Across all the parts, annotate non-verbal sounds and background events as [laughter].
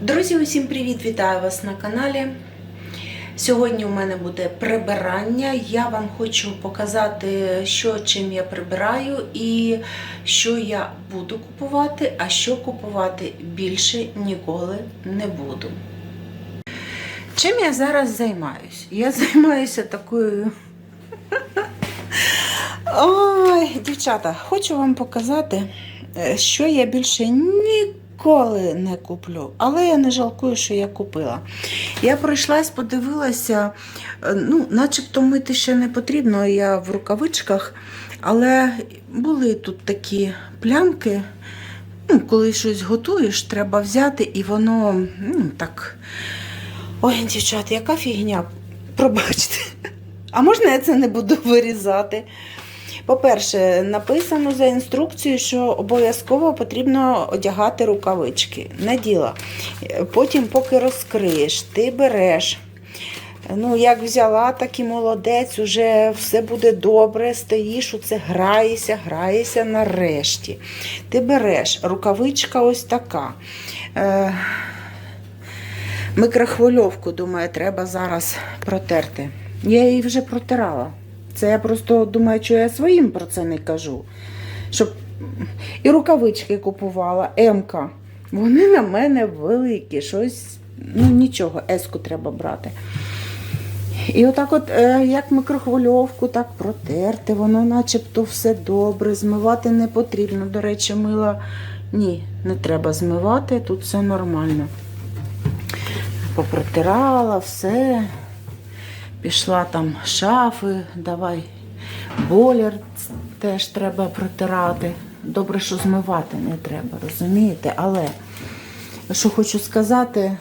Друзі, усім привіт! Вітаю вас на каналі. Сьогодні у мене буде прибирання. Я вам хочу показати, що чим я прибираю і що я буду купувати, а що купувати більше ніколи не буду. Чим я зараз займаюся? Я займаюся такою. [laughs] Ой, дівчата, хочу вам показати, е, що я більше ніколи не куплю. Але я не жалкую, що я купила. Я пройшлась, подивилася, е, ну, начебто мити ще не потрібно, я в рукавичках, але були тут такі плямки. Ну, коли щось готуєш, треба взяти, і воно ну, так. Ой, дівчата, яка фігня. Пробачте. А можна я це не буду вирізати? По-перше, написано за інструкцією, що обов'язково потрібно одягати рукавички. Наділа. Потім, поки розкриєш, ти береш. Ну, як взяла, так і молодець, уже все буде добре, стоїш, оце граєшся, граєшся нарешті. Ти береш рукавичка ось така. Е, микрохвильовку, думаю, треба зараз протерти. Я її вже протирала. Це я просто думаю, що я своїм про це не кажу. Щоб... І рукавички купувала, М-ка. Вони на мене великі, щось, ну нічого, еску треба брати. І отак, от, е, як микрохвильовку, так протерти, воно начебто все добре, змивати не потрібно. До речі, мила ні, не треба змивати, тут все нормально. Попротирала все. Пішла там шафи, давай бойлер теж треба протирати. Добре, що змивати не треба, розумієте? Але що хочу сказати,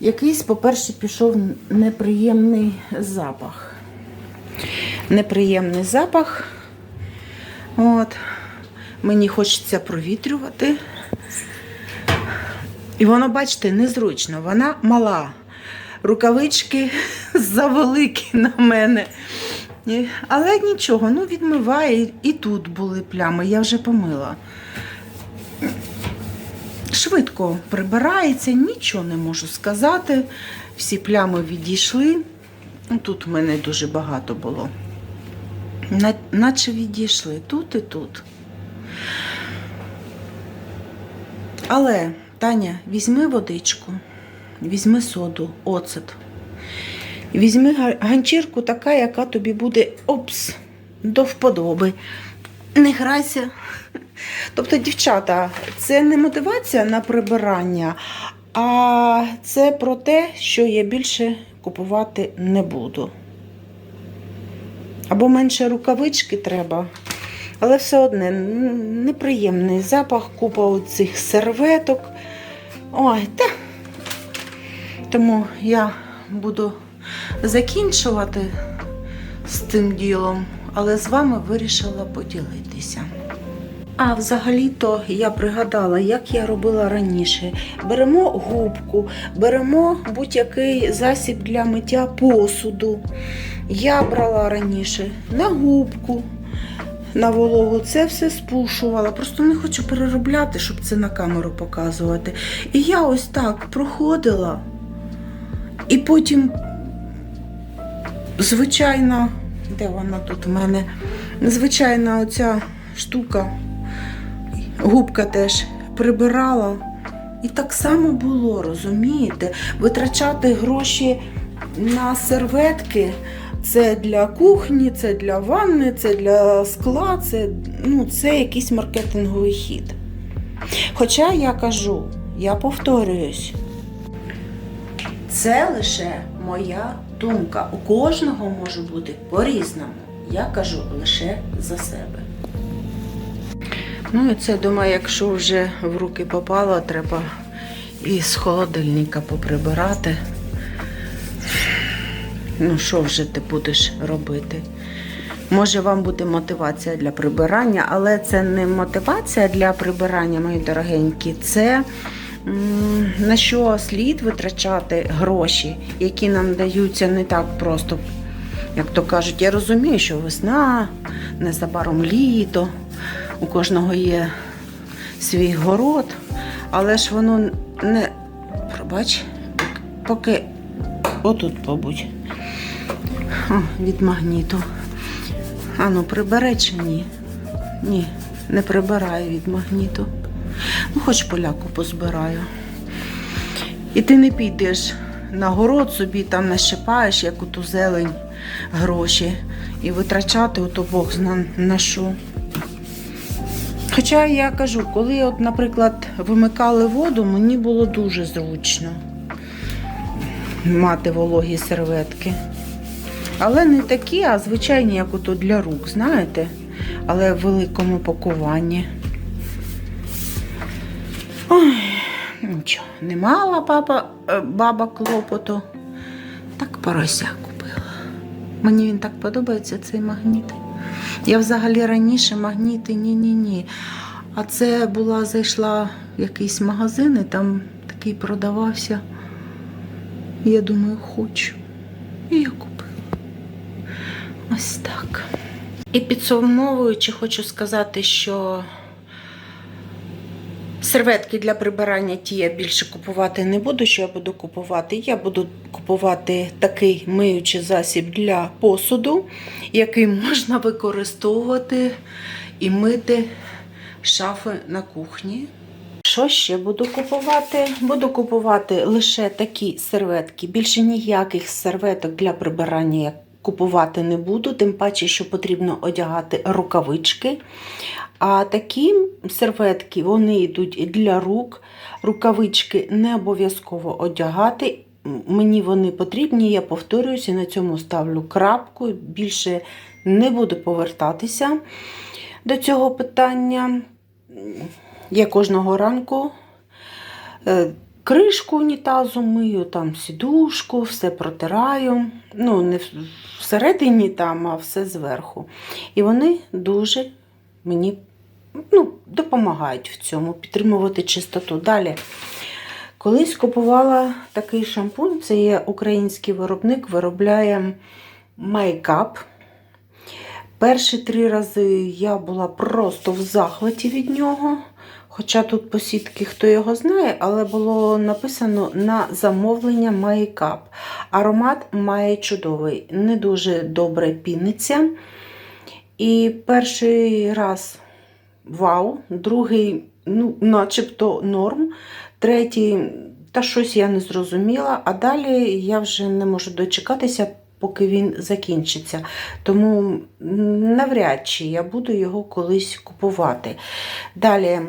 якийсь, по-перше, пішов неприємний запах. Неприємний запах. От. Мені хочеться провітрювати. І воно, бачите, незручно, вона мала. Рукавички [laughs] завеликі на мене. Але нічого, ну відмиває, і- тут були плями, я вже помила. Швидко прибирається, нічого не можу сказати. Всі плями відійшли. Ну, Тут в мене дуже багато було. Наче відійшли тут і тут. Але, Таня, візьми водичку, візьми соду, оцет. Візьми ганчірку така, яка тобі буде опс, до вподоби. Не грайся. Тобто, дівчата, це не мотивація на прибирання, а це про те, що я більше купувати не буду. Або менше рукавички треба. Але все одне неприємний запах, купа цих серветок. Ой, та. Тому я буду закінчувати з тим ділом, але з вами вирішила поділитися. А взагалі-то я пригадала, як я робила раніше. Беремо губку, беремо будь-який засіб для миття посуду. Я брала раніше на губку, на вологу, це все спушувала. Просто не хочу переробляти, щоб це на камеру показувати. І я ось так проходила. І потім, звичайна, де вона тут в мене? Звичайна оця штука, губка теж прибирала. І так само було, розумієте? Витрачати гроші на серветки. Це для кухні, це для ванни, це для скла, це, ну, це якийсь маркетинговий хід. Хоча я кажу, я повторююсь, це лише моя думка. У кожного може бути по-різному. Я кажу лише за себе. Ну і це, думаю, якщо вже в руки попало, треба і з холодильника поприбирати. Ну, що вже ти будеш робити? Може, вам буде мотивація для прибирання, але це не мотивація для прибирання, мої дорогенькі. Це на що слід витрачати гроші, які нам даються не так просто. Як то кажуть, я розумію, що весна, незабаром літо, у кожного є свій город, але ж воно не Пробач, поки отут побудь. О, від магніту. Ану, прибере чи ні? Ні, не прибираю від магніту. Ну, хоч поляку позбираю. І ти не підеш на город собі там нащипаєш, як у ту зелень, гроші. І витрачати ото Бог зна на що. Хоча я кажу, коли, от, наприклад, вимикали воду, мені було дуже зручно мати вологі серветки. Але не такі, а звичайні, як ото для рук, знаєте, але в великому пакуванні. Ой, нічого, не мала баба, е, баба клопоту. Так порося купила. Мені він так подобається, цей магніт. Я взагалі раніше магніти ні-ні-ні. А це була, зайшла в якийсь магазин, і там такий продавався. Я думаю, хочу. І я купила. Ось так. І підсумовуючи, хочу сказати, що серветки для прибирання ті я більше купувати не буду. Що я буду купувати? Я буду купувати такий миючий засіб для посуду, який можна використовувати і мити шафи на кухні. Що ще буду купувати? Буду купувати лише такі серветки. Більше ніяких серветок для прибирання купувати не буду, тим паче, що потрібно одягати рукавички. А такі серветки вони йдуть для рук. Рукавички не обов'язково одягати. Мені вони потрібні, я повторююся, на цьому ставлю крапку. Більше не буду повертатися до цього питання. Я кожного ранку е, кришку унітазу мию, там сідушку, все протираю. Ну, не всередині там, а все зверху. І вони дуже мені ну, допомагають в цьому підтримувати чистоту. Далі. Колись купувала такий шампунь, це є український виробник, виробляє мейкап. Перші три рази я була просто в захваті від нього. Хоча тут посітки, хто його знає, але було написано на замовлення мейкап. Аромат має чудовий, не дуже добре піниться. І перший раз вау, другий, ну, начебто норм, третій, та щось я не зрозуміла, а далі я вже не можу дочекатися, поки він закінчиться. Тому навряд чи я буду його колись купувати. Далі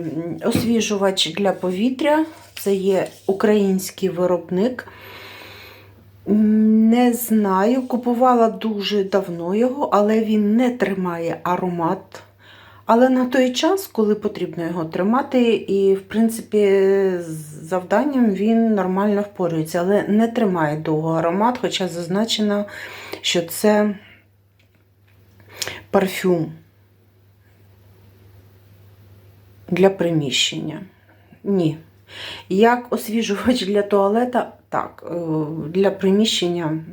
освіжувач для повітря. Це є український виробник. Не знаю, купувала дуже давно його, але він не тримає аромат. Але на той час, коли потрібно його тримати, і, в принципі, з завданням він нормально впорюється, але не тримає довго аромат, хоча зазначено, що це парфюм для приміщення. Ні. Як освіжувач для туалета, так, е, для приміщення,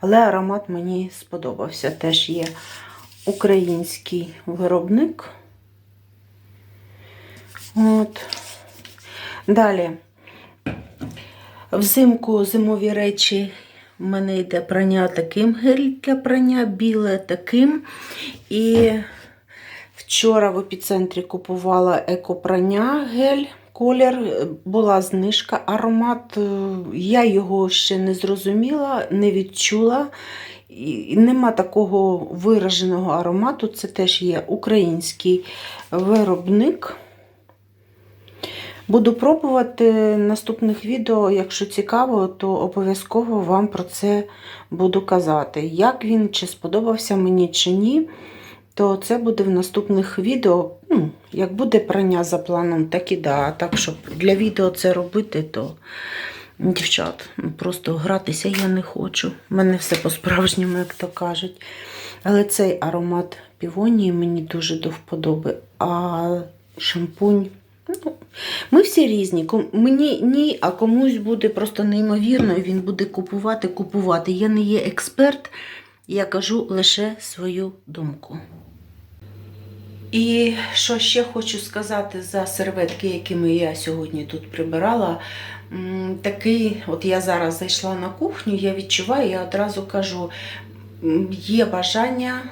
але аромат мені сподобався. Теж є український виробник. От. Далі. Взимку зимові речі в мене йде прання таким, гель для прання, біле таким. І вчора в епіцентрі купувала екопрання гель. Колір була знижка, аромат. е, Я його ще не зрозуміла, не відчула. І нема такого вираженого аромату. Це теж є український виробник. Буду пробувати наступних відео, якщо цікаво, то обов'язково вам про це буду казати. Як він, чи сподобався мені, чи ні, то це буде в наступних відео. Ну, як буде прання за планом, так і да. Так, щоб для відео це робити, то дівчат, просто гратися я не хочу. У мене все по-справжньому, як то кажуть. Але цей аромат півонії мені дуже до вподоби. А шампунь. Ну, ми всі різні. Мені ні, а комусь буде просто неймовірно, і він буде купувати, купувати. Я не є експерт, я кажу лише свою думку. І що ще хочу сказати за серветки, якими я сьогодні тут прибирала. Такий, от я зараз зайшла на кухню, я відчуваю, я одразу кажу, є бажання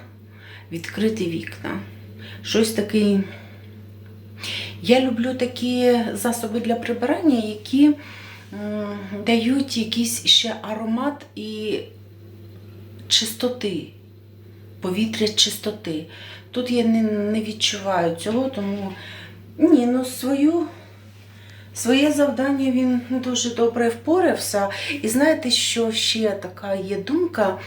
відкрити вікна. Щось такий. Я люблю такі засоби для прибирання, які дають якийсь ще аромат і чистоти, повітря чистоти. Тут я не, не відчуваю цього, тому ні, ну свою, своє завдання він дуже добре впорався. І знаєте, що ще така є думка,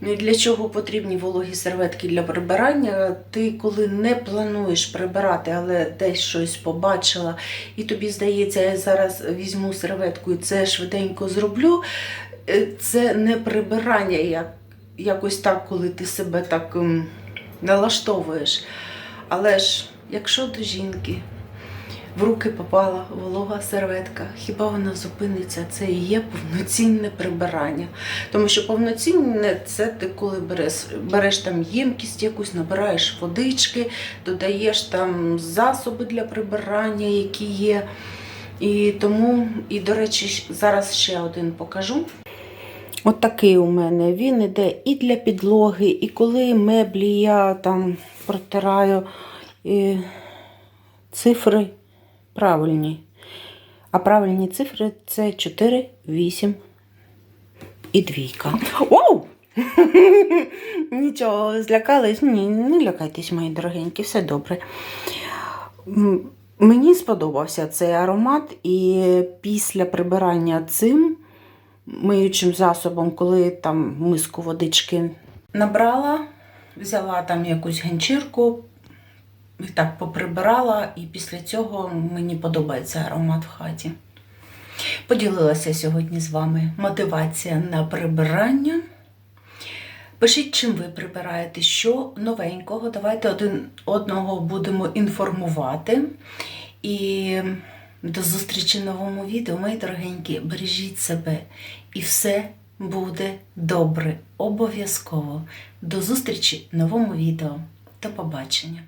для чого потрібні вологі серветки для прибирання? Ти коли не плануєш прибирати, але десь щось побачила, і тобі здається, я зараз візьму серветку і це швиденько зроблю. е, Це не прибирання, як, якось так, коли ти себе так ем, налаштовуєш. Але ж, якщо до жінки в руки попала волога серветка, хіба вона зупиниться? Це і є повноцінне прибирання. Тому що повноцінне це ти коли береш, береш там ємкість якусь, набираєш водички, додаєш там засоби для прибирання, які є. І тому, і до речі, зараз ще один покажу. От такий у мене. Він іде і для підлоги, і коли меблі я там протираю і цифри правильні. А правильні цифри це 4, 8 і двійка. Оу! [laughs] Нічого, злякались? Ні, не лякайтесь, мої дорогенькі, все добре. Мені сподобався цей аромат, і після прибирання цим миючим засобом, коли там миску водички набрала, взяла там якусь ганчірку і так поприбирала, і після цього мені подобається аромат в хаті. Поділилася сьогодні з вами мотивація на прибирання. Пишіть, чим ви прибираєте, що новенького. Давайте один одного будемо інформувати. І до зустрічі в новому відео, мої дорогенькі, бережіть себе і все буде добре. Обов'язково. До зустрічі в новому відео. До побачення!